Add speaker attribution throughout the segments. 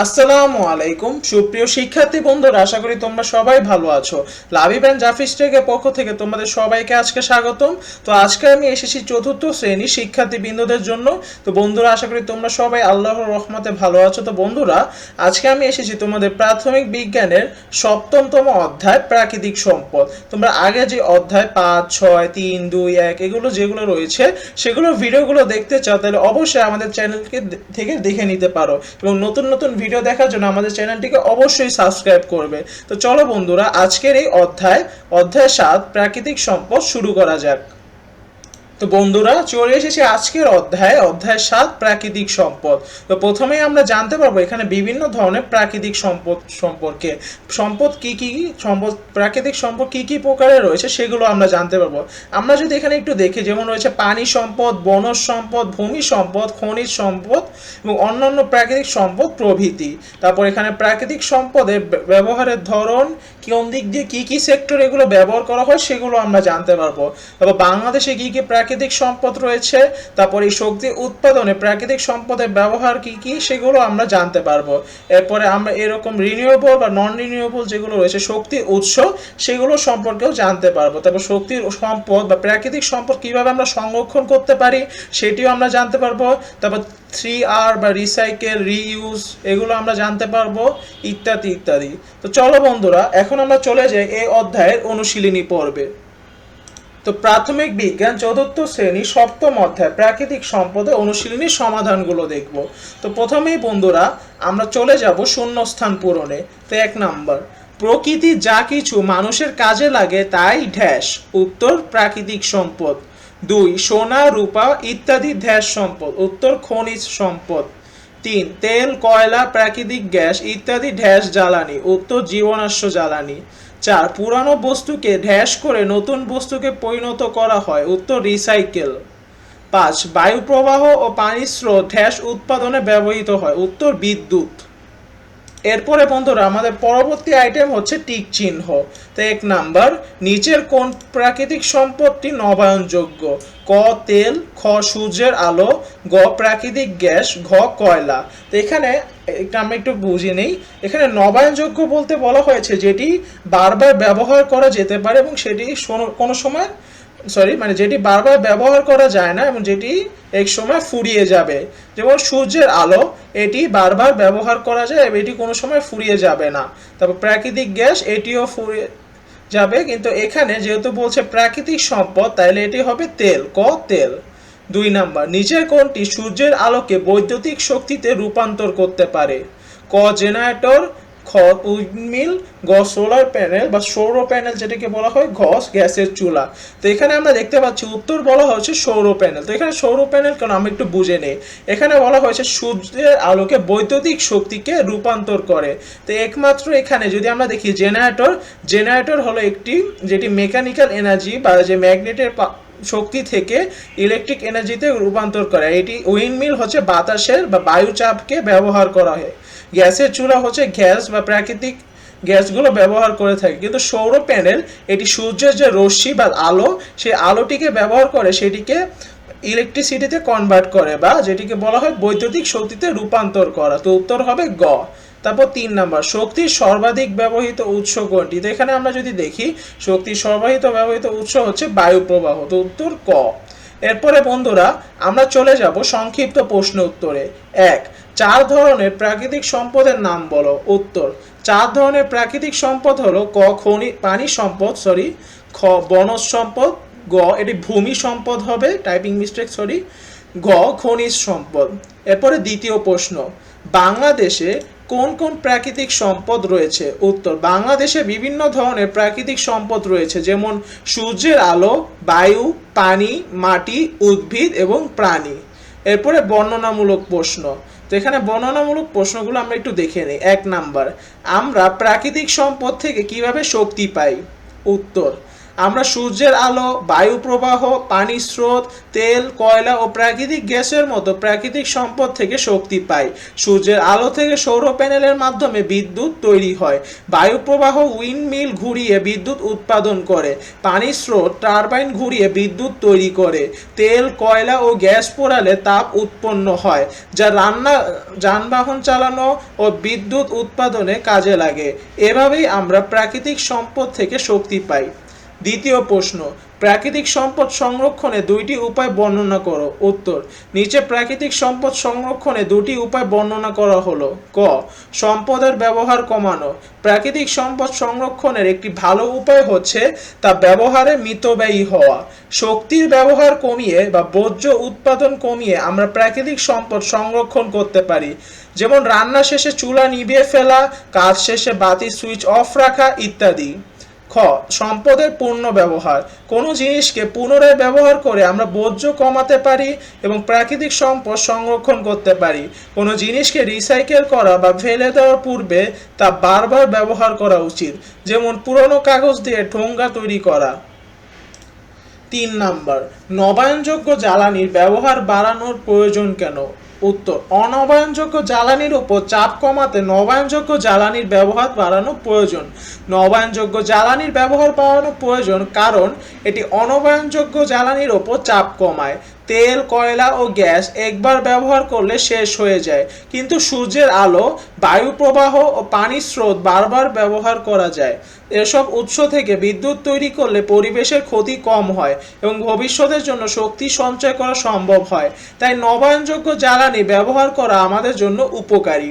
Speaker 1: আসসালামু আলাইকুম। সুপ্রিয় শিক্ষার্থী বন্ধুরা, আশা করি তোমরা সবাই ভালো আছো। লাবিব অ্যান্ড জাফিস পক্ষ থেকে তোমাদের সবাইকে আজকে স্বাগতম। তো আজকে আমি এসেছি চতুর্থ শ্রেণি শিক্ষার্থী বিন্দুদের জন্য। তো বন্ধুরা, আশা করি তোমরা সবাই আল্লাহর রহমতে ভালো আছো। তো বন্ধুরা, আজকে আমি এসেছি তোমাদের প্রাথমিক বিজ্ঞানের সপ্তমতম অধ্যায়, প্রাকৃতিক সম্পদ। তোমরা আগে যে অধ্যায় পাঁচ, ছয়, তিন, দুই, এক, এগুলো যেগুলো রয়েছে, সেগুলো ভিডিওগুলো দেখতে চাও, তাহলে অবশ্যই আমাদের চ্যানেলকে থেকে দেখে নিতে পারো। এবং নতুন নতুন ভিডিও দেখার জন্য আমাদের চ্যানেলটিকে অবশ্যই সাবস্ক্রাইব করবে। তো চলো বন্ধুরা, আজকের এই অধ্যায় অধ্যায় সাত, প্রাকৃতিক সম্পদ শুরু করা যাক। তো বন্ধুরা, চলে এসেছি আজকের অধ্যায় অধ্যায় সাত, প্রাকৃতিক সম্পদ। তো প্রথমেই আমরা জানতে পারব এখানে বিভিন্ন ধরনের প্রাকৃতিক সম্পদ সম্পর্কে। সম্পদ কি কি, সম্পদ, প্রাকৃতিক সম্পদ কি কি প্রকারের রয়েছে সেগুলো আমরা জানতে পারব। আমরা যদি এখানে একটু দেখি, যেমন রয়েছে পানি সম্পদ, বনজ সম্পদ, ভূমি সম্পদ, খনিজ সম্পদ এবং অন্যান্য প্রাকৃতিক সম্পদ প্রভৃতি। তারপর এখানে প্রাকৃতিক সম্পদের ব্য- ব্যবহারের ধরন কোন দিক দিয়ে কি কি সেক্টর এগুলো ব্যবহার করা হয় সেগুলো আমরা জানতে পারব। তারপর বাংলাদেশে কি কি প্রাকৃতিক সম্পদ রয়েছে, তারপর এই শক্তি উৎপাদনে প্রাকৃতিক সম্পদের ব্যবহার কি কি সেগুলো আমরা জানতে পারব। এরপরে আমরা এরকম রিনিউয়েবল বা নন রিনিউয়েবল যেগুলো রয়েছে শক্তির উৎস, সেগুলো সম্পর্কেও জানতে পারব। তারপর শক্তির সম্পদ বা প্রাকৃতিক সম্পদ কীভাবে আমরা সংরক্ষণ করতে পারি, সেটিও আমরা জানতে পারব। তারপর থ্রি আর বা রিসাইকেল রিইউজ এগুলো আমরা জানতে পারব, ইত্যাদি ইত্যাদি। তো চলো বন্ধুরা, এখন আমরা চলে যাই এই অধ্যায়ের অনুশীলনী পর্বে। তো প্রাথমিক বিজ্ঞান চতুর্থ শ্রেণি সপ্তম অধ্যায়, প্রাকৃতিক সম্পদে অনুশীলনীর সমাধানগুলো দেখব। তো প্রথমেই বন্ধুরা, আমরা চলে যাব শূন্যস্থান পূরণে। তো এক নাম্বার, প্রকৃতি যা কিছু মানুষের কাজে লাগে তাই ঢ্যাস উত্তর, প্রাকৃতিক সম্পদ। দুই, সোনা, রূপা ইত্যাদি ধ্যাস সম্পদ। উত্তর, খনিজ সম্পদ। তিন, তেল, কয়লা, প্রাকৃতিক গ্যাস ইত্যাদি ঢ্যাস জ্বালানি। উত্তর জীবনাশ্য জ্বালানি। চার, পুরানো বস্তুকে ঢ্যাস করে নতুন বস্তুকে পরিণত করা হয়। উত্তর, রিসাইকেল। পাঁচ বায়ু প্রবাহ ও পানির স্রোত ঢ্যাস উৎপাদনে ব্যবহৃত হয়। উত্তর, বিদ্যুৎ। এরপরে বন্ধুরা, আমাদের পরবর্তী আইটেম হচ্ছে টিক চিহ্ন। তো এক নাম্বার, নিচের কোন প্রাকৃতিক সম্পদটি নবায়নযোগ্য? ক, তেল, খ, সূর্যের আলো, গ, প্রাকৃতিক গ্যাস, ঘ, কয়লা। তো এখানে এটা আমরা একটু বুঝে নেই। এখানে নবায়নযোগ্য বলতে বলা হয়েছে যেটি বারবার ব্যবহার করা যেতে পারে এবং সেটি কোনো সময় সরি মানে যেটি বারবার ব্যবহার করা যায় না এবং যেটি এক সময় ফুরিয়ে যাবে। যেমন সূর্যের আলো, এটি বারবার ব্যবহার করা যায় এবং এটি কোনো সময় ফুরিয়ে যাবে না। তারপর প্রাকৃতিক গ্যাস, এটিও ফুরিয়ে যাবে, কিন্তু এখানে যেহেতু বলছে প্রাকৃতিক সম্পদ তাহলে এটি হবে তেল, ক, তেল। দুই নাম্বার, নিচের কোনটি সূর্যের আলোকে বৈদ্যুতিক শক্তিতে রূপান্তর করতে পারে। ক, জেনারেটর খ উইন্ডমিল গ সোলার প্যানেল বা সৌর প্যানেল যেটাকে বলা হয় ঘস গ্যাসের চুলা। তো এখানে আমরা দেখতে পাচ্ছি, উত্তর বলা হয়েছে সৌর প্যানেল। তো এখানে সৌর প্যানেল কেন আমি একটু বুঝে নেই। এখানে বলা হয়েছে, সূর্যের আলোকে বৈদ্যুতিক শক্তিকে রূপান্তর করে। তো একমাত্র এখানে যদি আমরা দেখি, জেনারেটর জেনারেটর হলো একটি যেটি মেকানিক্যাল এনার্জি বা যে ম্যাগনেটের শক্তি থেকে ইলেকট্রিক এনার্জিতে রূপান্তর করে। এটি উইন্ডমিল হচ্ছে বাতাসের বা বায়ুচাপকে ব্যবহার করা হয়। গ্যাসের চুলা হচ্ছে গ্যাস বা প্রাকৃতিক গ্যাসগুলো ব্যবহার করে থাকে। কিন্তু সৌর প্যানেল, এটি সূর্যের যে রশ্মি বা আলো, সেই আলোটিকে ব্যবহার করে সেটিকে ইলেকট্রিসিটিতে কনভার্ট করে বা যেটিকে বলা হয় বৈদ্যুতিক শক্তিতে রূপান্তর করা। তো উত্তর হবে গ। তারপর তিন নাম্বার, শক্তির সর্বাধিক ব্যবহৃত উৎস কোনটি? তো এখানে আমরা যদি দেখি, শক্তির সর্বাধিক ব্যবহৃত উৎস হচ্ছে বায়ু প্রবাহ। তো উত্তর ক। এরপরে বন্ধুরা, আমরা চলে যাব সংক্ষিপ্ত প্রশ্ন উত্তরে। এক চার ধরনের প্রাকৃতিক সম্পদের নাম বলো। উত্তর, চার ধরনের প্রাকৃতিক সম্পদ হলো ক, খনি, পানি সম্পদ সরি খ, বনজ সম্পদ, গ, এটি ভূমি সম্পদ হবে টাইপিং মিস্টেক সরি গ, খনিজ সম্পদ। এরপরে দ্বিতীয় প্রশ্ন, বাংলাদেশে কোন কোন প্রাকৃতিক সম্পদ রয়েছে? উত্তর, বাংলাদেশে বিভিন্ন ধরনের প্রাকৃতিক সম্পদ রয়েছে, যেমন সূর্যের আলো, বায়ু, পানি, মাটি, উদ্ভিদ এবং প্রাণী। এরপরে বর্ণনামূলক প্রশ্ন তো এখানে বর্ণনামূলক প্রশ্নগুলো আমরা একটু দেখে নিই। এক নাম্বার, আমরা প্রাকৃতিক সম্পদ থেকে কীভাবে শক্তি পাই? উত্তর আমরা সূর্যের আলো, বায়ু প্রবাহ, পানি স্রোত, তেল, কয়লা ও প্রাকৃতিক গ্যাসের মতো প্রাকৃতিক সম্পদ থেকে শক্তি পাই। সূর্যের আলো থেকে সৌর প্যানেলের মাধ্যমে বিদ্যুৎ তৈরি হয়। বায়ু প্রবাহ উইন্ডমিল ঘুরিয়ে বিদ্যুৎ উৎপাদন করে। পানি স্রোত, টারবাইন ঘুরিয়ে বিদ্যুৎ তৈরি করে। তেল, কয়লা ও গ্যাস পোড়ালে তাপ উৎপন্ন হয়, যা রান্না, যানবাহন চালানো ও বিদ্যুৎ উৎপাদনে কাজে লাগে। এভাবেই আমরা প্রাকৃতিক সম্পদ থেকে শক্তি পাই। দ্বিতীয় প্রশ্ন, প্রাকৃতিক সম্পদ সংরক্ষণে দুইটি উপায় বর্ণনা করো। উত্তর, নিচে প্রাকৃতিক সম্পদ সংরক্ষণে দুটি উপায় বর্ণনা করা হলো। ক, সম্পদের ব্যবহার কমানো। প্রাকৃতিক সম্পদ সংরক্ষণের একটি ভালো উপায় হচ্ছে তা ব্যবহারে মিতব্যয়ী হওয়া। শক্তির ব্যবহার কমিয়ে বা বর্জ্য উৎপাদন কমিয়ে আমরা প্রাকৃতিক সম্পদ সংরক্ষণ করতে পারি। যেমন রান্না শেষে চুলা নিভিয়ে ফেলা, কাজ শেষে বাতি সুইচ অফ রাখা ইত্যাদি। খ, সম্পদের পূর্ণ ব্যবহার। কোনো জিনিসকে পুনরায় ব্যবহার করে আমরা বর্জ্য কমাতে পারি এবং প্রাকৃতিক সম্পদ সংরক্ষণ করতে পারি। কোনো জিনিসকে রিসাইকেল করা বা ফেলে দেওয়ার পূর্বে তা বারবার ব্যবহার করা উচিত, যেমন পুরনো কাগজ দিয়ে ঠোঙ্গা তৈরি করা। তিন নাম্বার, নবায়নযোগ্য জ্বালানির ব্যবহার বাড়ানোর প্রয়োজন কেন? উত্তর। অনবায়নযোগ্য জ্বালানির উপর চাপ কমাতে নবায়নযোগ্য জ্বালানির ব্যবহার বাড়ানো প্রয়োজন। নবায়নযোগ্য জ্বালানির ব্যবহার বাড়ানো প্রয়োজন কারণ এটি অনবায়নযোগ্য জ্বালানির ওপর চাপ কমায়। তেল, কয়লা ও গ্যাস একবার ব্যবহার করলে শেষ হয়ে যায়। কিন্তু সূর্যের আলো, বায়ু প্রবাহ ও পানির স্রোত বারবার ব্যবহার করা যায়। এসব উৎস থেকে বিদ্যুৎ তৈরি করলে পরিবেশের ক্ষতি কম হয় এবং ভবিষ্যতের জন্য শক্তি সঞ্চয় করা সম্ভব হয়। তাই নবায়নযোগ্য জ্বালানি ব্যবহার করা আমাদের জন্য উপকারী।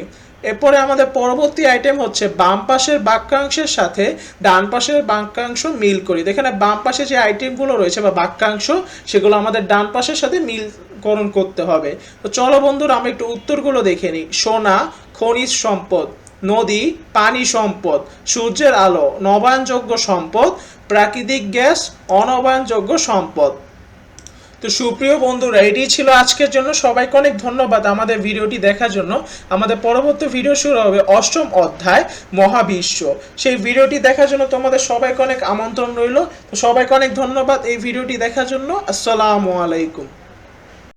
Speaker 1: এরপরে আমাদের পরবর্তী আইটেম হচ্ছে বাম পাশের বাক্যাংশের সাথে ডান পাশের বাক্যাংশ মিল করি। এখানে বাম পাশে যে আইটেমগুলো রয়েছে বা বাক্যাংশ, সেগুলো আমাদের ডান পাশের সাথে মিলকরণ করতে হবে। তো চলো বন্ধুরা, আমি একটু উত্তরগুলো দেখে নিই। সোনা, খনিজ সম্পদ, নদী, পানি সম্পদ, সূর্যের আলো, নবায়নযোগ্য সম্পদ, প্রাকৃতিক গ্যাস, অনবায়নযোগ্য সম্পদ। তো সুপ্রিয় বন্ধুরা এটি ছিল আজকের জন্য। সবাইকে অনেক ধন্যবাদ আমাদের ভিডিওটি দেখার জন্য। আমাদের পরবর্তী ভিডিও শুরু হবে অষ্টম অধ্যায়, মহাবিশ্ব। সেই ভিডিওটি দেখার জন্য তোমাদের সবাইকে অনেক আমন্ত্রণ রইল। তো সবাইকে অনেক ধন্যবাদ এই ভিডিওটি দেখার জন্য। আসসালামু আলাইকুম।